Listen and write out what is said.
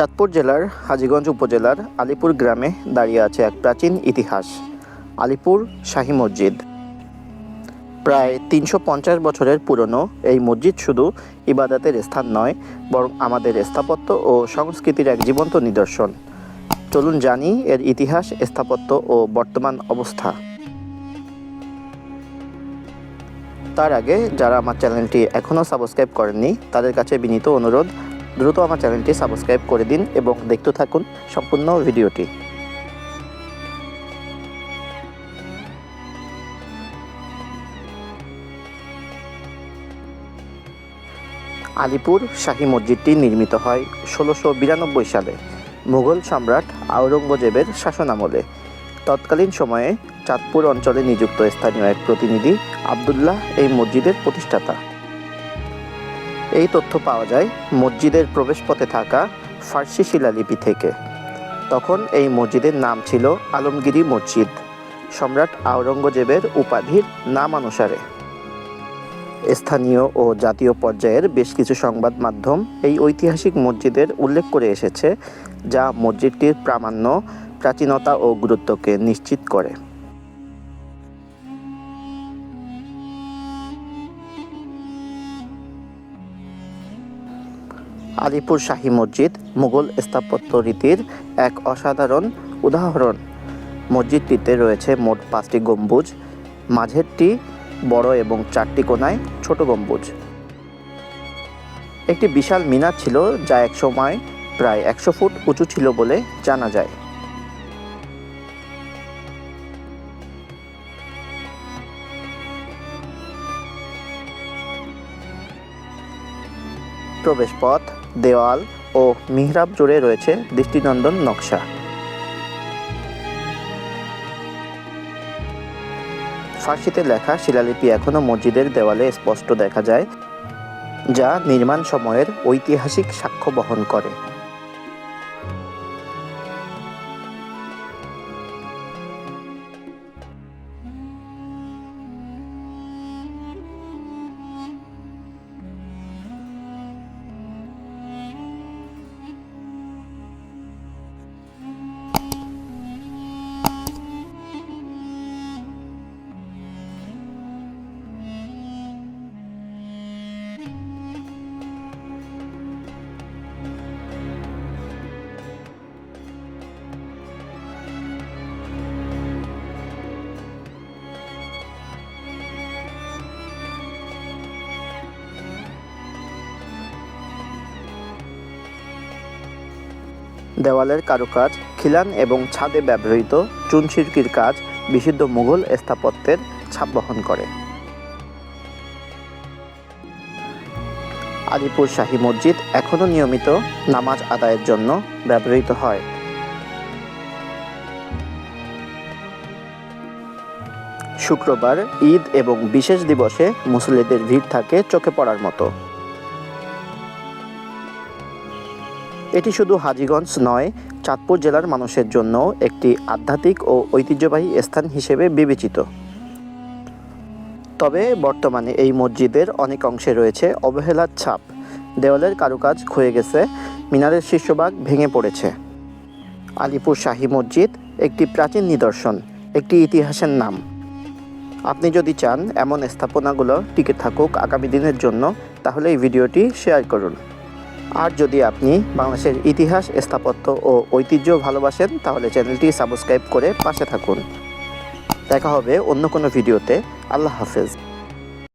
চাঁদপুর জেলার হাজীগঞ্জ উপজেলার আলিপুর গ্রামে দাঁড়িয়ে আছে এক প্রাচীন ইতিহাস, আলিপুর শাহী মসজিদ। প্রায় তিনশো পঞ্চাশ বছরের পুরনো এই মসজিদ শুধু ইবাদতের স্থান নয়, বরং আমাদের স্থাপত্য ও সংস্কৃতির এক জীবন্ত নিদর্শন। চলুন জানি এর ইতিহাস, স্থাপত্য ও বর্তমান অবস্থা। তার আগে যারা আমার চ্যানেলটি এখনও সাবস্ক্রাইব করেননি, তাদের কাছে বিনীত অনুরোধ দ্রুত আমার চ্যানেলটি সাবস্ক্রাইব করে দিন এবং দেখতে থাকুন সম্পূর্ণ ভিডিওটি। আলিপুর শাহী মসজিদটি নির্মিত হয় ষোলোশো বিরানব্বই সালে। মুঘল সম্রাট আওরঙ্গজেবের শাসনামলে তৎকালীন সময়ে চাঁদপুর অঞ্চলে নিযুক্ত স্থানীয় এক প্রতিনিধি আবদুল্লাহ এই মসজিদের প্রতিষ্ঠাতা। এই তথ্য পাওয়া যায় মসজিদের প্রবেশপথে থাকা ফার্সি শিলালিপি থেকে। তখন এই মসজিদের নাম ছিল আলমগিরি মসজিদ, সম্রাট আওরঙ্গজেবের উপাধির নামানুসারে স্থানীয় ও জাতীয় পর্যায়ের বেশ কিছু সংবাদ মাধ্যম এই ঐতিহাসিক মসজিদের উল্লেখ করে এসেছে, যা মসজিদটির প্রামাণ্য, প্রাচীনতা ও গুরুত্বকে নিশ্চিত করে। আলিপুর শাহী মসজিদ মুঘল স্থাপত্য রীতির এক অসাধারণ উদাহরণ। মসজিদটিতে রয়েছে মোট পাঁচটি গম্বুজ, মাঝেরটি বড় এবং চারটি কোনায় ছোট গম্বুজ। একটি বিশাল মিনার ছিল যা একসময় প্রায় একশো ফুট উঁচু ছিল বলে জানা যায়। প্রবেশপথ, দেওয়াল ও মিহরাব জুড়ে রয়েছে দৃষ্টিনন্দন নকশা। ফার্সিতে লেখা শিলালিপি এখনও মসজিদের দেওয়ালে স্পষ্ট দেখা যায়, যা নির্মাণ সময়ের ঐতিহাসিক সাক্ষ্য বহন করে। দেওয়ালের কারুকাজ, খিলান এবং ছাদে ব্যবহৃত চুনশিল্কির কাজ বিশুদ্ধ মুঘল স্থাপত্যের ছাপ বহন করে। আলিপুর শাহী মসজিদ এখনও নিয়মিত নামাজ আদায়ের জন্য ব্যবহৃত হয়। শুক্রবার ঈদ এবং বিশেষ দিবসে মুসলিদের ভিড় থাকে চোখে পড়ার মতো। এটি শুধু হাজিগঞ্জ নয়, চাঁদপুর জেলার মানুষের জন্য একটি আধ্যাত্মিক ও ঐতিহ্যবাহী স্থান হিসেবে বিবেচিত। তবে বর্তমানে এই মসজিদের অনেক অংশে রয়েছে অবহেলার ছাপ। দেওয়ালের কারুকাজ ক্ষয়ে গেছে, মিনারের শীর্ষভাগ ভেঙে পড়েছে। আলিপুর শাহী মসজিদ একটি প্রাচীন নিদর্শন, একটি ইতিহাসের নাম। আপনি যদি চান এমন স্থাপনাগুলো টিকে থাকুক আগামী দিনের জন্য, তাহলে এই ভিডিওটি শেয়ার করুন। আর যদি আপনি বাংলাদেশের ইতিহাস, স্থাপত্য ও ঐতিহ্য ভালোবাসেন, তাহলে চ্যানেলটি সাবস্ক্রাইব করে পাশে থাকুন। দেখা হবে অন্য কোনো ভিডিওতে। আল্লাহ হাফেজ।